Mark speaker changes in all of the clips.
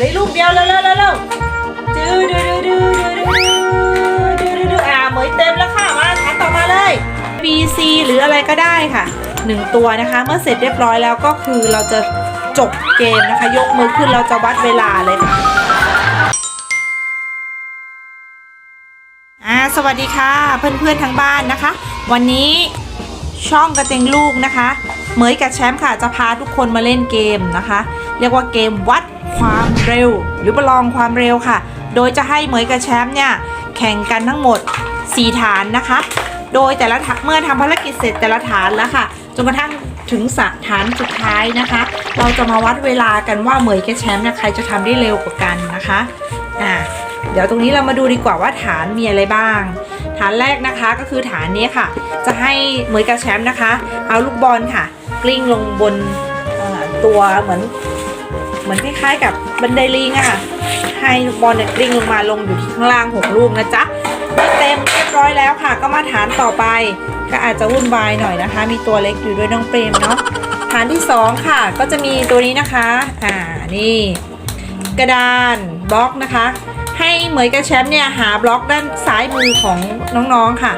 Speaker 1: ลืลูกเดียวเร็วเร็วเร็วดูดูดูดูดูอ่าเหมยเต็มแล้วค่ะมาขันต่อมาเลย B C หรืออะไรก็ได้ค่ะหนึ่งตัวนะคะ เมื่อเสร็จเรียบร้อยแล้วก็คือเราจะจบเกมนะคะ ยกมือขึ้นเราจะวัดเวลาเลยค่ะอ่าสวัสดีค่ะเพื่อนๆทั้งบ้านนะคะ วันนี้ช่องกระเตงลูกนะคะเหมยกับแชมป์ค่ะจะพาทุกคนมาเล่นเกมนะคะ เรียกว่าเกมวัด ความเร็ว หรือประลองความเร็วค่ะ โดยจะให้เหมยกับแชมป์เนี่ยแข่งกันทั้งหมด 4 ฐานนะคะ โดยแต่ละเมื่อทำภารกิจเสร็จแต่ละฐานแล้วค่ะจนกระทั่งถึงสัฐานสุดท้ายนะคะ เราจะมาวัดเวลากันว่าเหมยกับแชมป์เนี่ยใครจะทำได้เร็วกว่ากันนะคะอ่าเดี๋ยวตรงนี้เรามาดูดีกว่าว่าฐานมีอะไรบ้าง ฐานแรกนะคะก็คือฐานนี้ค่ะ จะให้เหมยกับแชมป์นะคะ เอาลูกบอลค่ะ กลิ้งลงบนตัวเหมือน มือนคล้ายๆกับบันไดลิงอะค่ะ ให้บอลเนี่ยลิงลงมาลงอยู่ที่ข้างล่างหกลูกนะจ๊ะเต็มเรียบร้อยแล้วค่ะ ก็มาฐานต่อไป ก็อาจจะวุ่นวายหน่อยนะคะ มีตัวเล็กอยู่ด้วยน้องเปรมเนาะฐานที่2ค่ะ ก็จะมีตัวนี้นะคะ อ่านี่ กระดานบล็อกนะคะ ให้เหมยกระแชมป์เนี่ยหาบล็อกด้านซ้ายมือของน้องๆค่ะ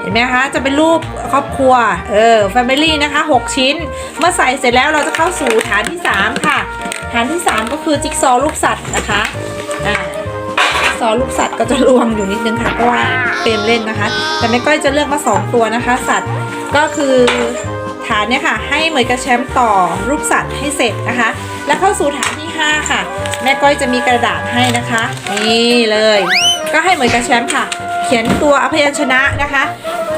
Speaker 1: เห็นไหมคะ จะเป็นรูปครอบครัว เออ แฟมิลี่นะคะ 6 ชิ้น เมื่อใส่เสร็จแล้วเราจะเข้าสู่ฐานที่ 3 ค่ะ ฐานที่ 3 ก็คือจิ๊กซอลูกสัตว์นะคะอ่าซอลูกสัตว์ก็จะรวมอยู่นิดนึงค่ะเพราะว่าเต็มเล่นนะคะ แต่แม่ก้อยจะเลือกมา 2 ตัวนะคะ สัตว์ก็คือฐานเนี่ยค่ะ ให้เหมยกระแชมต่อรูปสัตว์ให้เสร็จนะคะ แล้วเข้าสู่ฐานที่ 5 ค่ะ แม่ก้อยจะมีกระดาษให้นะคะ นี่เลย ก็ให้เหมยกระแชมค่ะ เขียนตัวอพยัญชนะนะคะ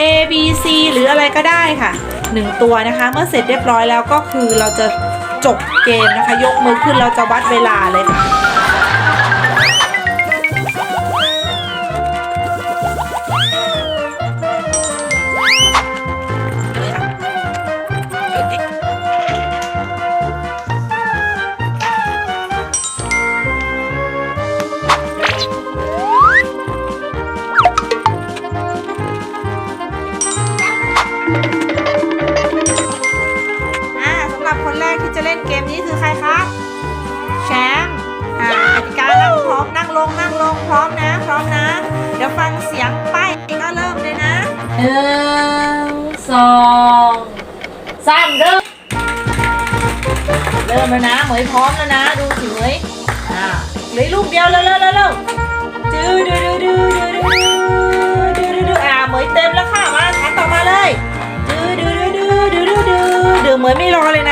Speaker 1: A B C หรืออะไรก็ได้ค่ะ 1 ตัวนะคะ เมื่อเสร็จเรียบร้อยแล้วก็คือเราจะ จบเกมนะคะ ยกมือขึ้นเราจะวัดเวลาเลยค่ะ งพร้อมนะ พร้อมนะ เดี๋ยวฟังเสียงป้ายก็เริ่มเลยนะหนึ่งสองสามเริ่มเริ่มแล้วนะเหมยพร้อมแล้วนะ ดูสิเหมยอ่าเลยลูกเดียวเร็วเร็วเร็วดูดูดูดูดูดูดูดูอ่าเหมยเต็มแล้วค่ะมาขันต่อมาเลยดูดูดูดูดูดูดูเหมยไม่รอเลยนะ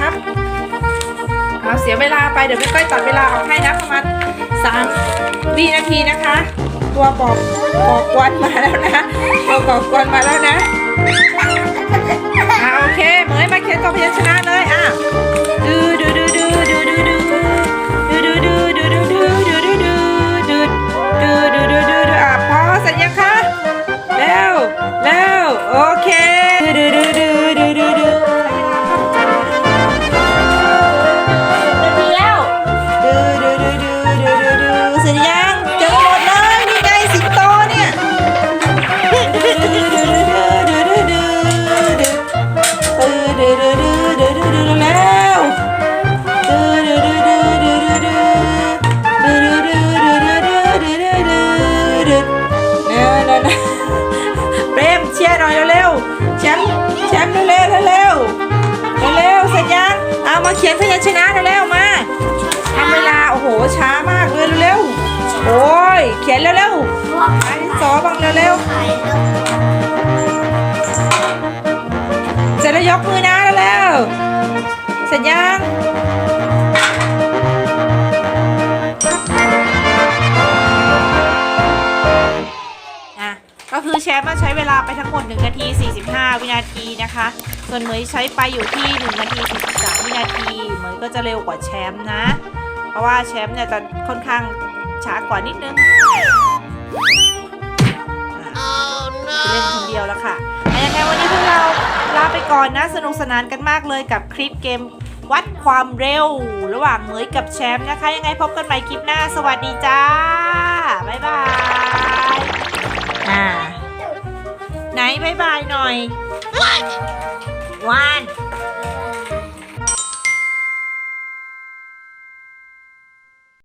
Speaker 1: ครับเอาเสียเวลาไปเดี๋ยวไม่ก้อยตัดเวลาออกให้นะประมาณสามวินาทีนะคะ ตัวบอกบอกกวนมาแล้วนะตัวบอกกวนมาแล้วนะอ่าโอเคเหมยมาเขียนตัวพยัญชนะเลยอะ ชนะเร็วๆมาทำเวลาโอ้โหช้ามากเลยเร็วๆโอ้ยเขียนเร็วๆอันที่สอบังเร็วเร็วยกมือนะเร็วๆ อแชมป์มาใช้เวลาไปทั้งหมด1นาที 45 วินาทีนะคะ ส่วนเหมยใช้ไปอยู่ที่ 1 นาที 43 วินาที เหมยก็จะเร็วกว่าแชมป์นะ เพราะว่าแชมป์เนี่ยจะค่อนข้างช้ากว่านิดนึงอะเล่นคนเดียวแล้วค่ะอะยังไงวันนี้พวกเราลาไปก่อนนะ สนุกสนานกันมากเลยกับคลิปเกมวัดความเร็ว ระหว่างเหมยกับแชมป์นะคะ ยังไงพบกันใหม่คลิปหน้า สวัสดีจ้า บ๊ายบาย บายบายหน่อย
Speaker 2: วัน